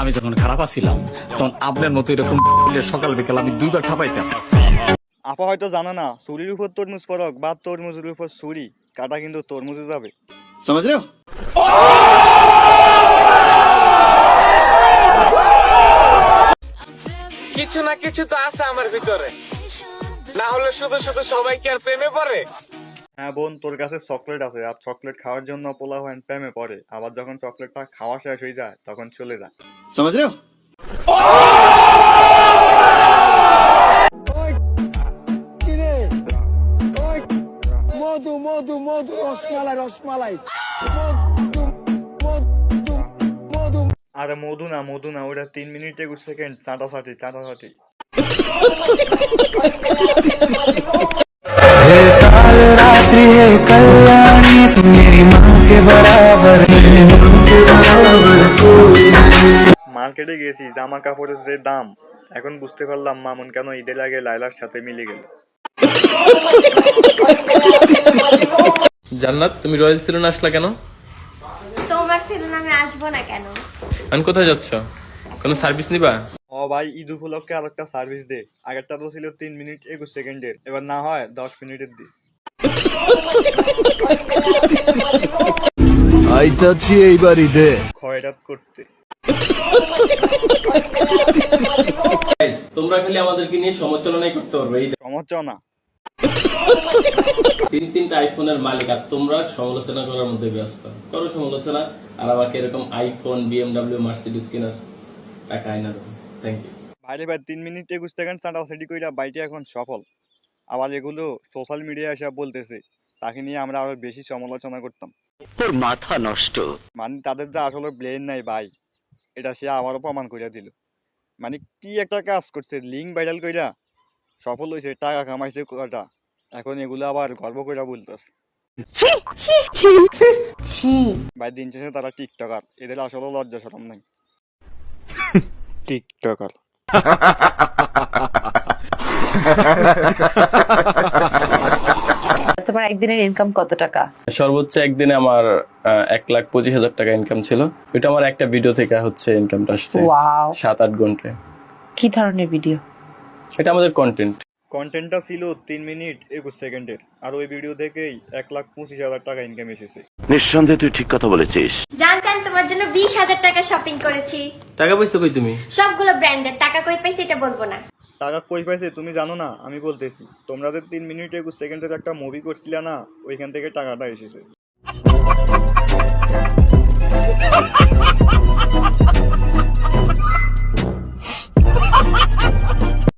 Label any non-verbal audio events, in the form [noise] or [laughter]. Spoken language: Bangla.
আমি যখন খারাপ আছিলাম তখন আপনার মতো এরকম সকাল বিকাল আমি দুইবার ঠাপাইতাম আপা হয়তো জানে না ছুরির উপর তরমুজ পরক বা তরমুজের উপর ছুরি কাটা কিন্তু তরমুজে যাবে। সমাজ কিছু না কিছু তো আছে আমার ভিতরে। না হলে শুধু শুধু সবাই কি আর প্রেমে পড়ে। হ্যাঁ বোন তোর কাছে চকলেট আছে আর চকলেট খাওয়ার জন্য পোলা হয় প্রেমে পড়ে। আবার যখন চকলেটটা খাওয়া শেষ হয়ে যায় তখন চলে যায়। সমাজ রে মধু মধু মধু রসমালাই রসমালাই মধু মধু মধু আরে মধু না মধু না ওটা তিন মিনিট একুশ সেকেন্ড চাটাচাটি চাটাচাটি रात्रि है कल्याणी मेरी माँ के बराबर মার্কেটে গেছি জামা কাপড়ের যে দাম এখন বুঝতে পারলাম মামুন কেন ঈদের আগে লাইলার সাথে মিলে গেল। জান্নাত তুমি রয়্যাল সিলন আসলা কেন? তোমার সেলুন আমি আসব না কেন? আমি কোথায় যাচ্ছ? কোনো সার্ভিস নিবা? ও ভাই ঈদ উপলক্ষে আর একটা সার্ভিস দে। আগেরটা তো ছিল তিন মিনিট একুশ সেকেন্ডের এবার না হয় দশ মিনিটের দিস। আইতাছি এইবার ঈদে। খয়রাত করতে। তোমরা খালি আমাদেরকে নিয়ে সমালোচনাই করতে পারবে এই সমালোচনা। তিন তিনটা আইফোনের মালিক আর তোমরা সমালোচনা করার মধ্যে ব্যস্ত। করো সমালোচনা আর আমাকে এরকম আইফোন বিএমডাব্লিউ মার্সিডিস কেনার টাকা আইনা দেবো থ্যাংক ইউ ভাইরে ভাই তিন মিনিট একুশ সেকেন্ড কইরা বাইটি এখন সফল। আবার এগুলো সোশ্যাল মিডিয়ায় এসে বলতেছে তাকে নিয়ে আমরা আরও বেশি সমালোচনা করতাম। তোর মাথা নষ্ট। মানে তাদের যা আসলে ব্লেন নাই ভাই। এটা সে আবারও প্রমাণ করিয়া দিল। মানে কি একটা কাজ করছে লিঙ্ক ভাইরাল কইরা সফল হয়েছে টাকা কামাইছে কটা এখন এগুলো আবার গর্ব কইরা বলতেছে। ছি। ভাই দিন শেষে তারা টিকটকার। এদের আসলে লজ্জা সরম নাই। [laughs] টিকটকার। [laughs] একদিনের ইনকাম কত টাকা? সর্বোচ্চ একদিনে আমার এক লাখ পঁচিশ হাজার টাকা ইনকাম ছিল। ওইটা আমার একটা ভিডিও থেকে হচ্ছে ইনকামটা আসছে। সাত আট ঘন্টায়। কি ধরনের ভিডিও এটা আমাদের কন্টেন্ট কন্টেন্টটা ছিল তিন মিনিট একুশ সেকেন্ডের আর ওই ভিডিও দেখেই এক লাখ পঁচিশ হাজার টাকা ইনকাম এসেছে। নিঃসন্দেহে তুই ঠিক কথা বলেছিস। জানতাম তোমার জন্য বিশ হাজার টাকা শপিং করেছি। টাকা পয়সা কই তুমি? সবগুলো ব্র্যান্ডের টাকা কই পাইছি এটা বলব না। টাকা কই পাইছে তুমি জানো না? আমি বলতেছি, তোমরা যে তিন মিনিট একুশ সেকেন্ডের একটা মুভি করছিলে না, ওইখান থেকে টাকাটা এসেছে।